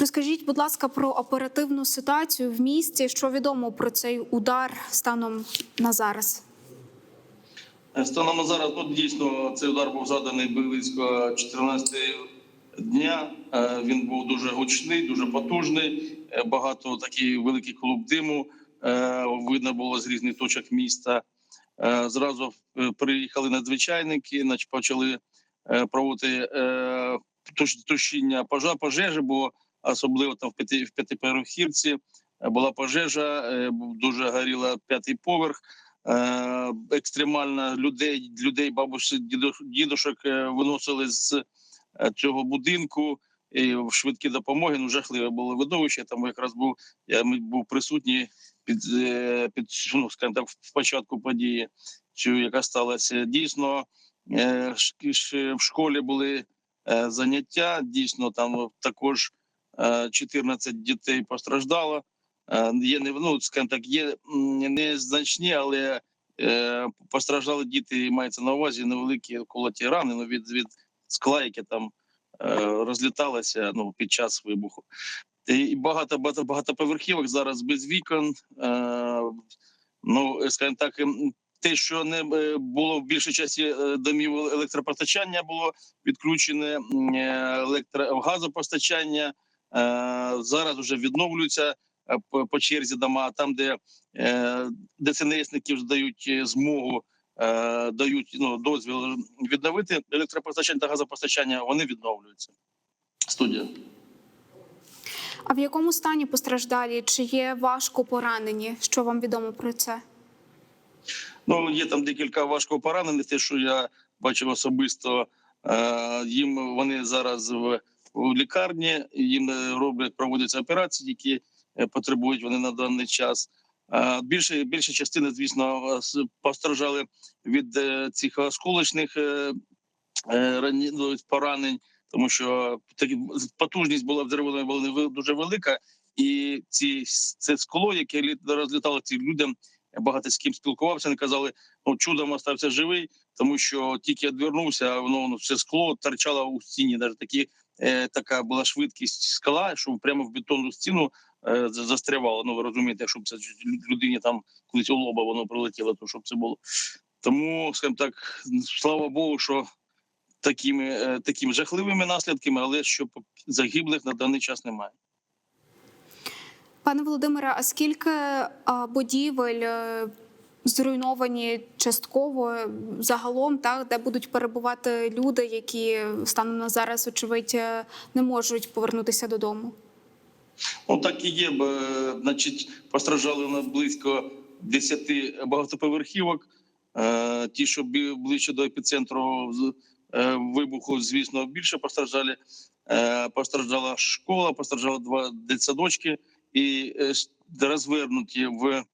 Розкажіть, будь ласка, про оперативну ситуацію в місті. Що відомо про цей удар станом на зараз? Е, Станом на зараз ну, дійсно цей удар був заданий близько 14 дня. Е, Він був дуже гучний, дуже потужний. Е, Багато такий великий клуб диму видно було з різних точок міста. Зразу приїхали надзвичайники, нач- почали проводити тушіння пожежі, бо особливо там в п'яти в п'ятиповерхівці е, була пожежа, е, дуже горіла п'ятий поверх. Е, екстремально людей, людей, бабусі, дідуш- дідушок виносили з цього будинку. І в швидкі допомоги ну жахливе було видовище. Там якраз був я був присутній під під ну, скажімо в початку події, цю яка сталася. Дійсно, в школі були заняття. Дійсно, там також 14 дітей постраждало. Е, Є не ну, так, є незначні, але е, постраждали діти. Мається на увазі невеликі колоті рани ну, від, від скла, яке там е, розліталося ну, під час вибуху. І багато багато багатоповерхівок зараз без вікон. Е, ну, скажімо так, ем, те, що не е, було в більшій часі е, домів електропостачання, було відключене е, електро газопостачання. Е, зараз вже відновлюються е, по, черзі дома, там, де е, ДСНСники вже дають е, змогу, дають ну, дозвіл відновити електропостачання та газопостачання, вони відновлюються. Студія. А в якому стані постраждалі? Чи є важко поранені? Що вам відомо про це? Ну є там декілька важко поранених. Те, що я бачив особисто, їм вони зараз в, в лікарні, їм е, роблять проводяться операції, які е, потребують вони на даний час. Більше більша частина, звісно, постраждали від е, цих осколочних ну, поранень, тому що такі потужність була взривної була дуже велика, і ці це скло, яке розлітало цим людям. Багато з ким спілкувався, вони казали, ну чудом остався живий, тому що тільки відвернувся, воно ну, все скло торчало у стіні. Навіть такі е, така була швидкість скала, що прямо в бетонну стіну е, за- застрявало. Ну ви розумієте, щоб це людині там колись у лоба воно прилетіло, то щоб це було. Тому, скажімо так, слава Богу, що такими, е, такими жахливими наслідками, але щоб загиблих на даний час немає. Пане Володимире, а скільки а, будівель е, зруйновані частково загалом, так, де будуть перебувати люди, які станом на зараз, очевидь, е, не можуть повернутися додому? Ну так і є. е, Значить, постраждали на близько 10 багатоповерхівок. Е, Ті, що ближче до епіцентру вибуху, звісно, більше постраждали. Постраждала школа, постраждали два дитсадочки і розвернуті в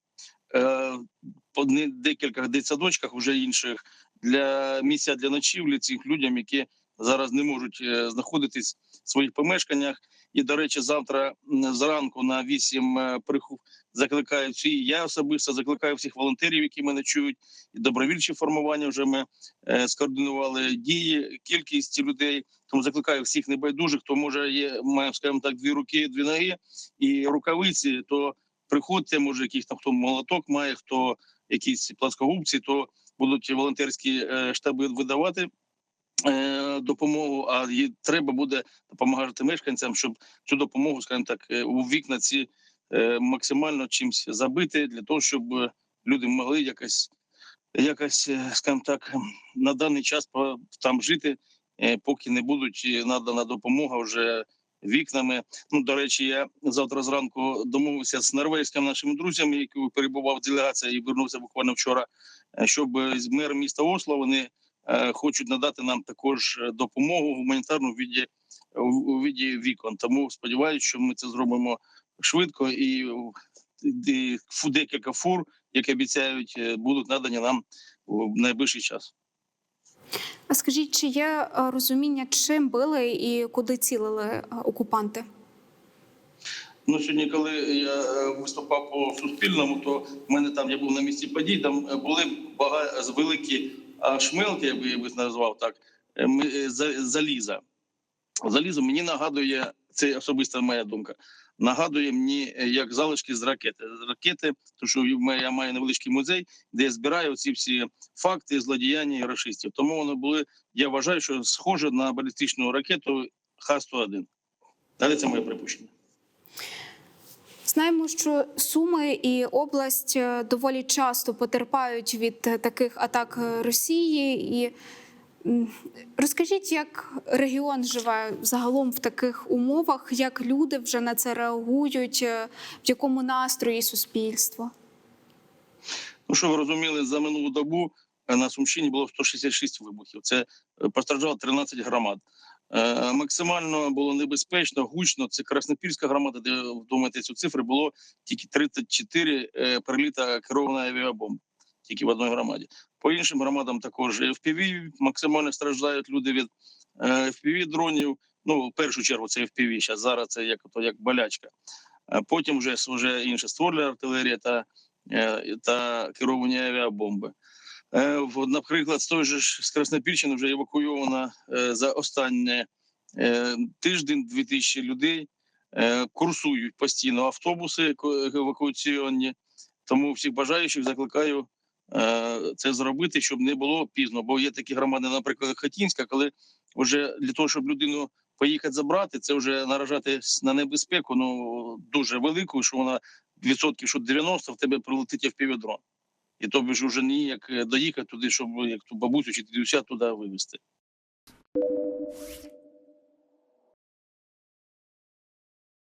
по декількох дитсадочках, вже інших для місця для ночівлі цих людям, які зараз не можуть е, знаходитись в своїх помешканнях. І до речі, завтра зранку на 8 е, прихов закликаю всі. Я особисто закликаю всіх волонтерів, які мене чують, і добровільчі формування. Вже ми е, скоординували дії, кількість людей. Тому закликаю всіх небайдужих, хто може є, має, скажімо так, дві руки, дві ноги і рукавиці. То приходьте, може, якийсь там хто молоток має, хто якісь пласкогубці, то будуть волонтерські е, штаби видавати е, допомогу. А їй треба буде допомагати мешканцям, щоб цю допомогу, скажімо так, е, у вікна ці максимально чимось забити для того, щоб люди могли якось, якось, скажімо так, на даний час там жити, поки не будуть надана допомога вже вікнами. Ну до речі, я завтра зранку домовився з норвезькими нашими друзями, які перебував делегація і вернувся буквально вчора, е, щоб е, мер міста Осло вони е, хочуть надати нам також допомогу гуманітарну в віді у віді вікон. Тому сподіваюся, що ми це зробимо швидко і, декілька фур, як обіцяють, будуть надані нам у найближчий час. А скажіть, чи є е, розуміння, чим били і куди цілили е, окупанти? Ну сьогодні, коли я е, виступав по суспільному, то в мене там я був на місці подій. Там були багато великі шмелки, я би я би назвав так. ми- заліза. Залізо мені нагадує це особиста моя думка. Нагадує мені е, як залишки з ракети. З ракети, тому що я маю невеличкий музей, де я збираю ці всі факти злодіяння рашистів. Тому вони були, я вважаю, що схоже на балістичну ракету Х-101. Але це моє припущення. Знаємо, що Суми і область е, доволі часто потерпають від е, таких атак Росії. І розкажіть, як регіон живе загалом в таких умовах, як люди вже на це реагують, е, в якому настрої суспільство? Ну, що ви розуміли, за минулу добу е, на Сумщині було 166 вибухів. Це е, постраждало 13 громад. Максимально було небезпечно, гучно. Це Краснопільська громада, де вдумайте цю цифри, було тільки 34 е, приліта керованої авіабомби, тільки в одній громаді. По іншим громадам також FPV максимально страждають люди від е, FPV дронів. Ну, в першу чергу це FPV, зараз, зараз це як, то, як болячка. Е, Потім вже, вже інше ствольна артилерія та е, та керовані авіабомби. Е, Наприклад, з той же з Краснопільщини вже евакуйовано за останній е, тиждень 2000 людей. Курсують постійно автобуси евакуаційні. Тому всіх бажаючих закликаю це зробити, щоб не було пізно. Бо є такі громади, наприклад, Хатінська, коли вже для того, щоб людину поїхати забрати, це вже наражати на небезпеку ну дуже велику, що вона відсотків, що 90 в тебе прилетить впівдрон. І тобі ж уже ніяк е, доїхати туди, щоб як ту бабусю чи дідуся туди вивезти.